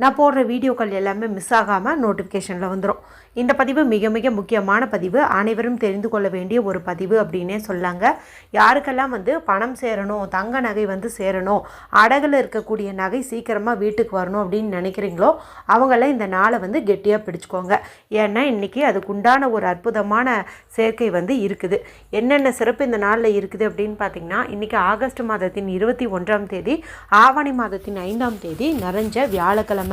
நான் போடுற வீடியோக்கள் எல்லாமே மிஸ் ஆகாமல் நோட்டிஃபிகேஷனில் வந்துடும் இந்த பதிவு மிக மிக முக்கியமான பதிவு. அனைவரும் தெரிந்து கொள்ள வேண்டிய ஒரு பதிவு அப்படின்னே சொல்லாங்க. யாருக்கெல்லாம் வந்து பணம் சேரணும் தங்க நகை வந்து சேரணும் அடகில் இருக்கக்கூடிய நகை சீக்கிரமாக வீட்டுக்கு வரணும் அப்படின்னு நினைக்கிறீங்களோ அவங்களாம் இந்த நாளை வந்து கெட்டியாக பிடிச்சிக்கோங்க. ஏன்னா இன்றைக்கி அதுக்குண்டான ஒரு அற்புதமான சேர்க்கை வந்து இருக்குது. என்னென்ன சிறப்பு இந்த நாளில் இருக்குது அப்படின்னு பார்த்தீங்கன்னா இன்றைக்கி ஆகஸ்ட் மாதத்தின் இருபத்தி ஒன்றாம் தேதி ஆவணி மாதத்தின் ஐந்தாம் தேதி நிறைஞ்ச வியாழக்கிழமை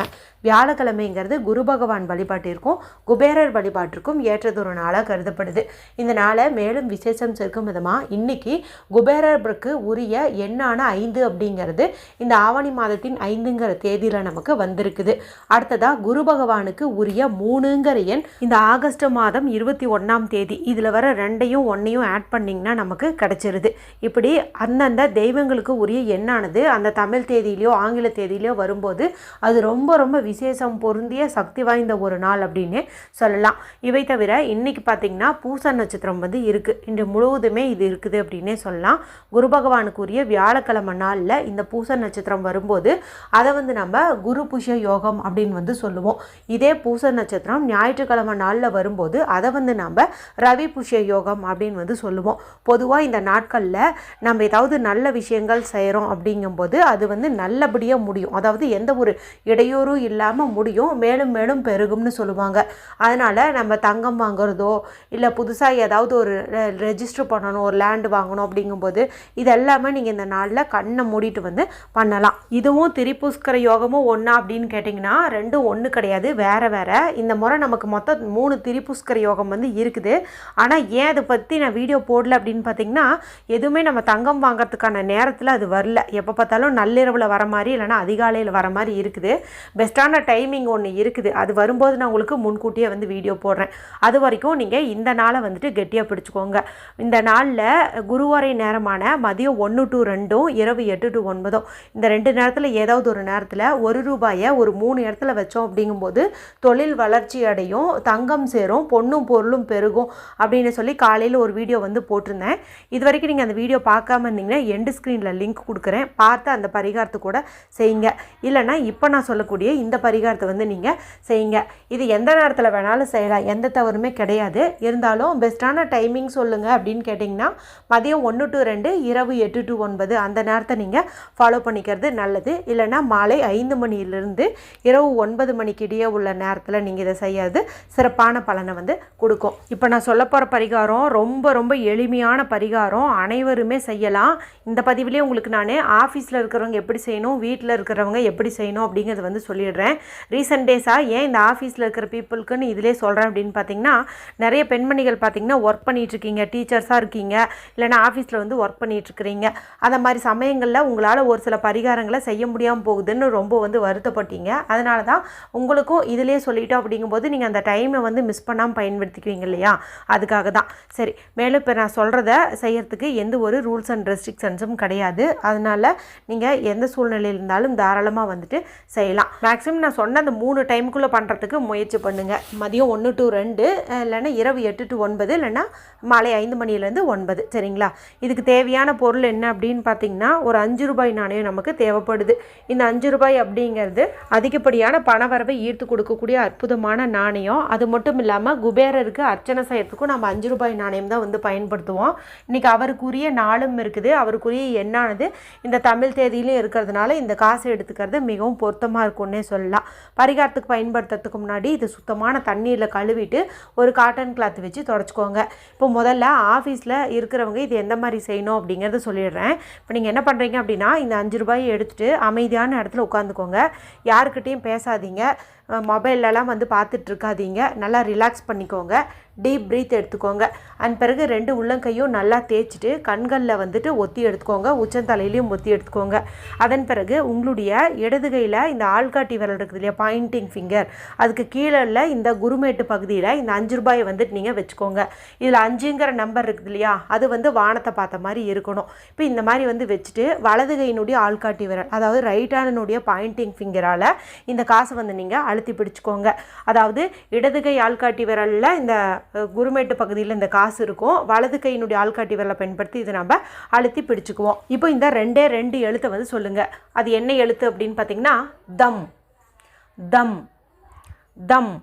வியாழக்கிழமைங்கிறது குரு பகவான் வழிபாட்டிற்கும் குபேரர் வழிபாட்டிற்கும் ஏற்றதொரு நாளாக கருதப்படுது. இந்த நாளை மேலும் விசேஷம் சேர்க்கும் விதமாக இன்னைக்கு குபேரருக்கு உரிய எண்ணான ஐந்து அப்படிங்கிறது இந்த ஆவணி மாதத்தின் ஐந்துங்கிற தேதியில் நமக்கு வந்திருக்குது. அடுத்ததாக குரு பகவானுக்கு உரிய மூணுங்கிற எண் இந்த ஆகஸ்ட் மாதம் இருபத்தி ஒன்றாம் தேதி. இதில் வர ரெண்டையும் ஒன்றையும் ஆட் பண்ணிங்கன்னா நமக்கு கிடச்சிருது. இப்படி அந்தந்த தெய்வங்களுக்கு உரிய எண்ணானது அந்த தமிழ் தேதியிலையோ ஆங்கில தேதியிலையோ வரும்போது அது ரொம்ப ரொம்ப ரொம்ப விசேஷம் பொருந்திய சக்தி வாய்ந்த ஒரு நாள் அப்படின்னு சொல்லலாம். இவை தவிர இன்னைக்கு பார்த்தீங்கன்னா பூச நட்சத்திரம் வந்து இருக்குது இன்று முழுவதுமே இது இருக்குது அப்படின்னே சொல்லலாம். குரு பகவானுக்குரிய வியாழக்கிழமை நாளில் இந்த பூச நட்சத்திரம் வரும்போது அதை வந்து நம்ம குரு புஷ யோகம் அப்படின்னு வந்து சொல்லுவோம். இதே பூச நட்சத்திரம் ஞாயிற்றுக்கிழமை நாளில் வரும்போது அதை வந்து நம்ம ரவி புஷ யோகம் அப்படின்னு வந்து சொல்லுவோம். பொதுவாக இந்த நாட்களில் நம்ம ஏதாவது நல்ல விஷயங்கள் செய்கிறோம் அப்படிங்கும்போது அது வந்து நல்லபடியாக முடியும். அதாவது எந்த ஒரு இடையூறும் இல்லாமல் முடியும். மேலும் மேலும் பெருகும்னு சொல்லுவாங்க. அதனால் நம்ம தங்கம் வாங்குறதோ இல்லை புதுசாக ஏதாவது ஒரு ரெஜிஸ்டர் பண்ணணும் ஒரு லேண்டு வாங்கணும் அப்படிங்கும்போது இது எல்லாமே நீங்கள் இந்த நாளில் கண்ணை மூடிட்டு வந்து பண்ணலாம். இதுவும் திரிபுஷ்கர யோகமும் ஒன்றா அப்படின்னு கேட்டிங்கன்னா ரெண்டும் ஒன்று கிடையாது. வேறு வேறு. இந்த முறை நமக்கு மொத்தம் மூணு திரிபுஷ்கர யோகம் வந்து இருக்குது. ஆனால் ஏன் அதை பற்றி நான் வீடியோ போடல அப்படின்னு பார்த்தீங்கன்னா எதுவுமே நம்ம தங்கம் வாங்குறதுக்கான நேரத்தில் அது வரல. எப்போ பார்த்தாலும் நள்ளிரவில் வர மாதிரி இல்லைன்னா அதிகாலையில் வர மாதிரி இருக்குது. பெஸ்ட்டான டைமிங் ஒன்று இருக்குது. அது வரும்போது நான் உங்களுக்கு முன்கூட்டியே வந்து வீடியோ போடுறேன். அது வரைக்கும் நீங்கள் இந்த நாளை வந்துட்டு கெட்டியாக பிடிச்சிக்கோங்க. இந்த நாளில் குருவாரை நேரமான மதியம் ஒன்று டு ரெண்டும் இரவு எட்டு டு ஒன்பதும் இந்த ரெண்டு நேரத்தில் ஏதாவது ஒரு நேரத்தில் ஒரு ரூபாயை ஒரு மூணு இடத்துல வச்சோம் அப்படிங்கும்போது தொழில் வளர்ச்சி அடையும் தங்கம் சேரும் பொண்ணும் பொருளும் பெருகும் அப்படின்னு சொல்லி காலையில் ஒரு வீடியோ வந்து போட்டிருந்தேன். இது வரைக்கும் நீங்கள் அந்த வீடியோ பார்க்காம இருந்தீங்கன்னா எண்டு ஸ்க்ரீனில் லிங்க் கொடுக்குறேன். பார்த்து அந்த பரிகாரத்தை கூட செய்யுங்க. இல்லைன்னா இப்போ நான் சொல்லக்கூடிய இந்த பரிகாரத்தை வந்து நீங்கள் செய்யுங்க. இது எந்த நேரத்தில் வேணாலும் செய்யலாம். எந்த தவறுமே கிடையாது. இருந்தாலும் பெஸ்ட்டான டைமிங் சொல்லுங்கள் அப்படின்னு கேட்டிங்கன்னா மதியம் ஒன்று டு ரெண்டு இரவு எட்டு டு ஒன்பது அந்த நேரத்தை நீங்கள் ஃபாலோ பண்ணிக்கிறது நல்லது. இல்லைன்னா மாலை ஐந்து மணியிலிருந்து இரவு ஒன்பது மணிக்கு இடையே உள்ள நேரத்தில் நீங்கள் இதை செய்யாது சிறப்பான பலனை வந்து கொடுக்கும். இப்போ நான் சொல்ல போகிற பரிகாரம் ரொம்ப ரொம்ப எளிமையான பரிகாரம். அனைவருமே செய்யலாம். இந்த பதிவிலே உங்களுக்கு நான் ஆஃபீஸில் இருக்கிறவங்க எப்படி செய்யணும் வீட்டில் இருக்கிறவங்க எப்படி செய்யணும் அப்படிங்கிறது வந்து சொல்லிடுறேன். ரீசெண்ட் டேஸாக ஏன் இந்த ஆஃபீஸில் இருக்கிற பீப்புளுக்குன்னு இதிலே சொல்கிறேன் அப்படின்னு பார்த்தீங்கன்னா நிறைய பெண்மணிகள் பார்த்தீங்கன்னா ஒர்க் பண்ணிகிட்ருக்கீங்க டீச்சர்ஸாக இருக்கீங்க இல்லைன்னா ஆஃபீஸில் வந்து ஒர்க் பண்ணிகிட்ருக்கிறீங்க அந்த மாதிரி சமயங்களில் உங்களால் ஒரு சில பரிகாரங்களை செய்ய முடியாமல் போகுதுன்னு ரொம்ப வந்து வருத்தப்பட்டீங்க. அதனால தான் உங்களுக்கும் இதிலே சொல்லிட்டோம் அப்படிங்கும்போது நீங்கள் அந்த டைமை வந்து மிஸ் பண்ணாமல் பயன்படுத்திக்குவீங்க இல்லையா? அதுக்காக தான். சரி மேலும் இப்போ நான் சொல்கிறத செய்கிறதுக்கு எந்த ஒரு ரூல்ஸ் அண்ட் ரெஸ்ட்ரிக்ஷன்ஸும் கிடையாது. அதனால் நீங்கள் எந்த சூழ்நிலையில் இருந்தாலும் தாராளமாக வந்துட்டு செய்யலாம். மேக்ஸிமம் நான் சொன்ன அந்த மூணு டைமுக்குள்ளே பண்ணுறதுக்கு முயற்சி பண்ணுங்கள் மதியம் ஒன்று டு ரெண்டு இல்லைன்னா இரவு எட்டு டு ஒன்பது இல்லைன்னா மாலை ஐந்து மணிலேருந்து ஒன்பது சரிங்களா? இதுக்கு தேவையான பொருள் என்ன அப்படின்னு பார்த்தீங்கன்னா ஒரு அஞ்சு ரூபாய் நாணயம் நமக்கு தேவைப்படுது. இந்த அஞ்சு ரூபாய் அப்படிங்கிறது அதிகப்படியான பணவரவை ஈர்த்து கொடுக்கக்கூடிய அற்புதமான நாணயம். அது மட்டும் இல்லாமல் குபேரருக்கு அர்ச்சனை செய்யறதுக்கும் நம்ம அஞ்சு ரூபாய் நாணயம் தான் வந்து பயன்படுத்துவோம். இன்றைக்கி அவருக்குரிய நாளும் இருக்குது. அவருக்குரிய எண்ணானது இந்த தமிழ் தேதியிலும் இருக்கிறதுனால இந்த காசு எடுத்துக்கிறது மிகவும் பொருத்தமாக இருக்கும் இருக்கும்னே சொல்லலாம். பரிகாரத்துக்கு பயன்படுத்துறதுக்கு முன்னாடி இது சுத்தமான தண்ணீரில் கழுவிட்டு ஒரு காட்டன் கிளாத் வச்சு தொடச்சிக்கோங்க. இப்போ முதல்ல ஆஃபீஸில் இருக்கிறவங்க இது எந்த மாதிரி செய்யணும் அப்படிங்கிறத சொல்லிடுறேன். இப்போ நீங்கள் என்ன பண்ணுறீங்க அப்படின்னா இந்த அஞ்சு ரூபாயை எடுத்துகிட்டு அமைதியான இடத்துல உட்காந்துக்கோங்க. யாருக்கிட்டேயும் பேசாதீங்க. மொபைல்லலாம் வந்து பார்த்துட்ருக்காதீங்க. நல்லா ரிலாக்ஸ் பண்ணிக்கோங்க. டீப் ப்ரீத் எடுத்துக்கோங்க. அண்ட் பிறகு ரெண்டு உள்ளங்கையும் நல்லா தேய்ச்சிட்டு கண்களில் வந்துட்டு ஒத்தி எடுத்துக்கோங்க. உச்சந்தலையிலையும் ஒத்தி எடுத்துக்கோங்க. அதன் பிறகு உங்களுடைய இடது கையில் இந்த ஆள்காட்டி விரல் இருக்குது இல்லையா? பாயிண்டிங் ஃபிங்கர் அதுக்கு கீழே உள்ள இந்த குருமேட்டு பகுதியில் இந்த அஞ்சு ரூபாயை வந்துட்டு நீங்கள் வச்சுக்கோங்க. இதில் அஞ்சுங்கிற நம்பர் இருக்குது இல்லையா? அது வந்து வானத்தை பார்த்த மாதிரி இருக்கணும். இப்போ இந்த மாதிரி வந்து வச்சுட்டு வலது கையினுடைய ஆள்காட்டி விரல் அதாவது ரைட் ஹேண்டனுடைய பாயிண்டிங் ஃபிங்கரால் இந்த காசை வந்து நீங்கள் அழுத்தி பிடிச்சிக்கோங்க. அதாவது இடது கை ஆள்காட்டி விரலில் இந்த குருமேட்டு பகுதியில் இந்த காசு இருக்கும். வலது கையினுடைய ஆள்காட்டி விரலை பயன்படுத்தி இதை நம்ம அழுத்தி பிடிச்சிக்குவோம். இப்போ இந்த ரெண்டே ரெண்டு எழுத்தை வந்து சொல்லுங்கள் அது என்ன எழுத்து அப்படின்னு பார்த்தீங்கன்னா தம். தம். தம்.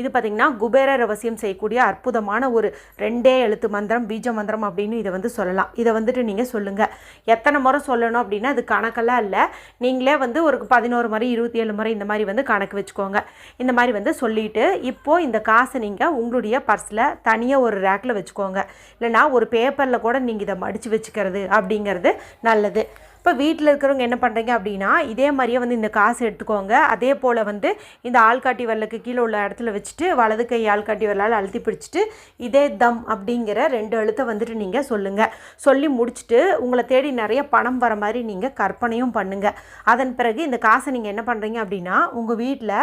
இது பார்த்திங்கன்னா குபேர ரகசியம் செய்யக்கூடிய அற்புதமான ஒரு ரெண்டே எழுத்து மந்திரம் பீஜ மந்திரம் அப்படின்னு இதை வந்து சொல்லலாம். இதை வந்துட்டு நீங்கள் சொல்லுங்கள் எத்தனை முறை சொல்லணும் அப்படின்னா அது கணக்கெல்லாம் இல்லை. நீங்களே வந்து ஒரு பதினோரு முறை இருபத்தி ஏழு முறை இந்த மாதிரி வந்து கணக்கு வச்சுக்கோங்க. இந்த மாதிரி வந்து சொல்லிட்டு இப்போது இந்த காசை நீங்கள் உங்களுடைய பர்ஸில் தனியாக ஒரு ரேக்கில் வச்சுக்கோங்க. இல்லைனா ஒரு பேப்பரில் கூட நீங்கள் இதை மடித்து வச்சுக்கிறது அப்படிங்கிறது நல்லது. இப்போ வீட்டில் இருக்கிறவங்க என்ன பண்ணுறீங்க அப்படின்னா இதே மாதிரியே வந்து இந்த காசு எடுத்துக்கோங்க. அதே போல் வந்து இந்த ஆள்காட்டி வரலுக்கு கீழே உள்ள இடத்துல வச்சுட்டு வலது கை ஆள்காட்டி வரலால் அழுத்தி பிடிச்சிட்டு இதே தம் அப்படிங்கிற ரெண்டு எழுத்தை வந்துட்டு நீங்கள் சொல்லுங்கள் சொல்லி முடிச்சுட்டு உங்களை தேடி நிறைய பணம் வர மாதிரி நீங்கள் கற்பனையும் பண்ணுங்கள் அதன் பிறகு இந்த காசை நீங்கள் என்ன பண்ணுறீங்க அப்படின்னா உங்கள் வீட்டில்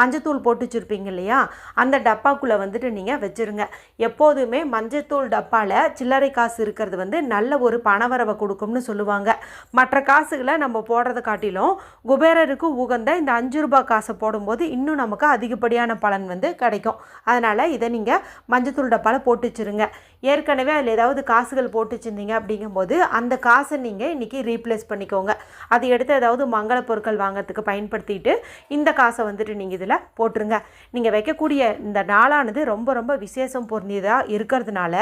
மஞ்சத்தூள் போட்டு வச்சுருப்பீங்க இல்லையா? அந்த டப்பாக்குள்ளே வந்துட்டு நீங்கள் வச்சுருங்க. எப்போதுமே மஞ்சத்தூள் டப்பாவில் சில்லறை காசு இருக்கிறது வந்து நல்ல ஒரு பணவரவை கொடுக்கும்னு சொல்லுவாங்க. மற்ற மற்ற காசுகளை நம்ம போடுறதை காட்டிலும் குபேரருக்கு உகந்த இந்த அஞ்சு ரூபாய் காசை போடும்போது இன்னும் நமக்கு அதிகப்படியான பலன் வந்து கிடைக்கும். அதனால் இதை நீங்கள் மஞ்சத்தூள் டப்பாவில் போட்டு வச்சுருங்க. ஏற்கனவே அதில் ஏதாவது காசுகள் போட்டு வச்சுருந்தீங்க அப்படிங்கும்போது அந்த காசை நீங்கள் இன்றைக்கி ரீப்ளேஸ் பண்ணிக்கோங்க. அதை எடுத்து ஏதாவது மங்கள பொருட்கள் வாங்குறதுக்கு பயன்படுத்திட்டு இந்த காசை வந்துட்டு நீங்கள் இதில் போட்டுருங்க. நீங்கள் வைக்கக்கூடிய இந்த நாளானது ரொம்ப ரொம்ப விசேஷம் பொருந்தியதாக இருக்கிறதுனால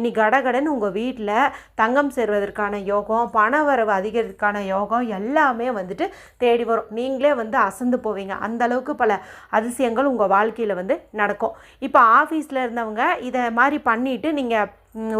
இனி கடகடன் உங்கள் வீட்டில் தங்கம் சேர்வதற்கான யோகம் பண வரவு இதுக்கான யோகம் எல்லாமே வந்துட்டு தேடி வரும். நீங்களே வந்து அசந்து போவீங்க. அந்த அளவுக்கு பல அதிசயங்கள் உங்கள் வாழ்க்கையில் வந்து நடக்கும். இப்போ ஆஃபீஸில் இருந்தவங்க இதை மாதிரி பண்ணிவிட்டு நீங்கள்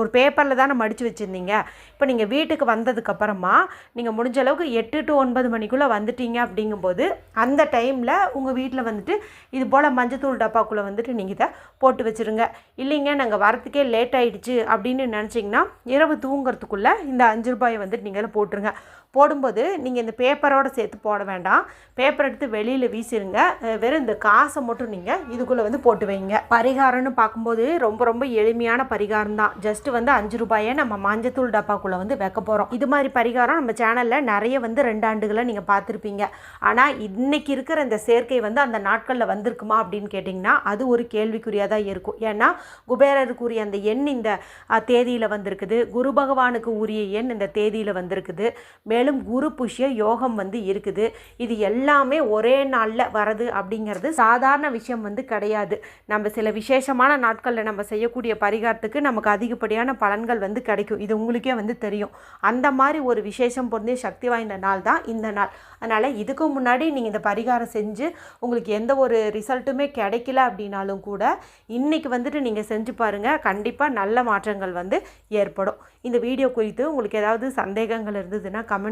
ஒரு பேப்பரில் தானே மடித்து வச்சுருந்தீங்க. இப்போ நீங்கள் வீட்டுக்கு வந்ததுக்கப்புறமா நீங்கள் முடிஞ்ச அளவுக்கு எட்டு டு ஒன்பது மணிக்குள்ளே வந்துட்டீங்க அப்படிங்கும்போது அந்த டைமில் உங்கள் வீட்டில் வந்துட்டு இது போல் மஞ்சத்தூள் டப்பாக்குள்ளே வந்துட்டு நீங்கள் இதை போட்டு வச்சுருங்க. இல்லைங்க நாங்கள் வரத்துக்கே லேட் ஆகிடுச்சு அப்படின்னு நினச்சிங்கன்னா இரவு தூங்குறதுக்குள்ளே இந்த அஞ்சு ரூபாயை வந்துட்டு நீங்கள் போட்டுருங்க. போடும்போது நீங்கள் இந்த பேப்பரோடு சேர்த்து போட வேண்டாம். பேப்பர் எடுத்து வெளியில் வீசிடுங்க வெறும் இந்த காசை மட்டும் நீங்கள் இதுக்குள்ளே வந்து போட்டு வைங்க. பரிகாரம்னு பார்க்கும்போது ரொம்ப ரொம்ப எளிமையான பரிகாரம் தான். ஜஸ்ட்டு வந்து அஞ்சு ரூபாயை நம்ம மஞ்சத்தூள் டப்பாக்குள்ளே வந்து வைக்க போகிறோம் இது மாதிரி பரிகாரம் நம்ம சேனலில் நிறைய வந்து ரெண்டு ஆண்டுகளை நீங்கள் பார்த்துருப்பீங்க. ஆனால் இன்னைக்கு இருக்கிற இந்த சேர்க்கை வந்து அந்த நாட்களில் வந்திருக்குமா அப்படின்னு கேட்டிங்கன்னா அது ஒரு கேள்விக்குறியாக தான் இருக்கும். ஏன்னா குபேரருக்குரிய அந்த எண் இந்த தேதியில் வந்திருக்குது. குரு பகவானுக்கு உரிய எண் இந்த தேதியில் வந்திருக்குது. மே மேலும் குரு புஷ்ய யோகம் வந்து இருக்குது. இது எல்லாமே ஒரே நாளில் வரது அப்படிங்கிறது சாதாரண விஷயம் வந்து கிடையாது. நம்ம சில விசேஷமான நாட்களில் நம்ம செய்யக்கூடிய பரிகாரத்துக்கு நமக்கு அதிகப்படியான பலன்கள் வந்து கிடைக்கும். இது உங்களுக்கே வந்து தெரியும். அந்த மாதிரி ஒரு விசேஷம் பொருந்திய சக்தி வாய்ந்த நாள் தான் இந்த நாள். அதனால் இதுக்கு முன்னாடி நீங்கள் இந்த பரிகாரம் செஞ்சு உங்களுக்கு எந்த ஒரு ரிசல்ட்டுமே கிடைக்கல அப்படின்னாலும் கூட இன்றைக்கி வந்துட்டு நீங்கள் செஞ்சு பாருங்கள் கண்டிப்பாக நல்ல மாற்றங்கள் வந்து ஏற்படும். இந்த வீடியோ குறித்து உங்களுக்கு ஏதாவது சந்தேகங்கள் இருந்ததுன்னா கமெண்ட்